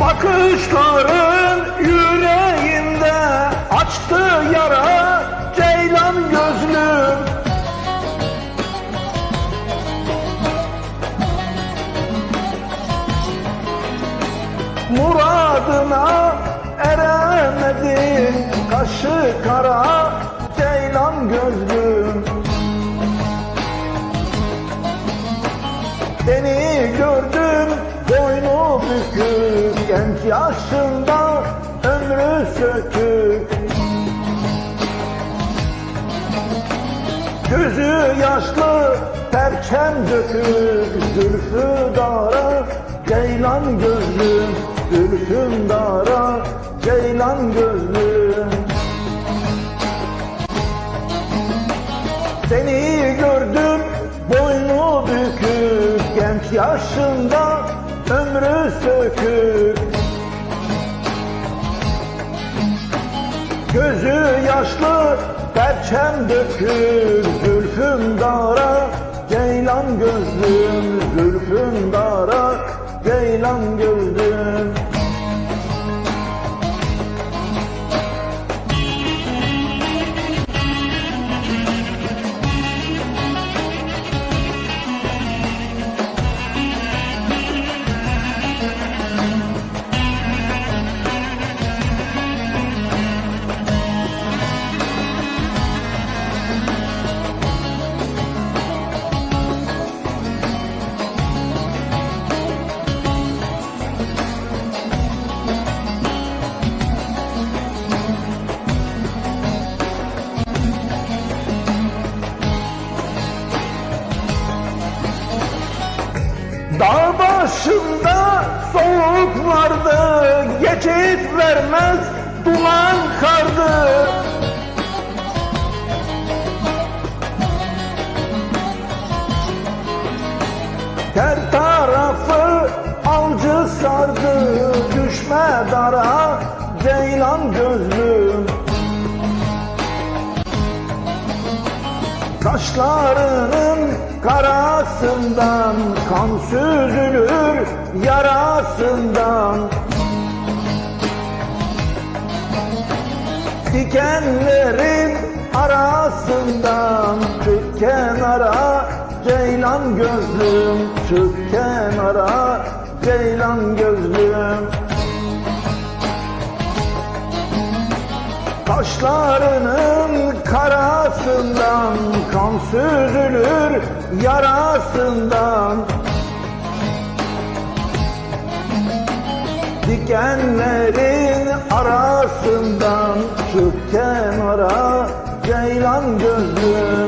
Bakışların yüreğimde açtı yara ceylan gözlüm Muradına eremedim Kaşı kara ceylan gözlüm Seni gördüm boynu bükük Genç yaşında ömrü sökük Gözü yaşlı perçem dökük Zülfü dara ceylan gözlüm Zülfün dara ceylan gözlüm. Seni gördüm boynu bükük Genç yaşında ömrü sökük Gözü yaşlı perçem dökük Zülfüm dara. Ceylan gözlüm Zülfüm dara. Ceylan gözlüm Dağ başında soğuk vardı Geçit vermez duman kardı. Her tarafı avcı sardı Düşme dara ceylan gözlüm Kaşlarının karasından kan süzülür yarasından. Dikenlerin arasından çık kenara ceylan gözlüm çık kenara ceylan gözlüm. Kaşlarının kan süzülür yarasından. Dikenlerin arasından çık kenara Ceylan gözlüm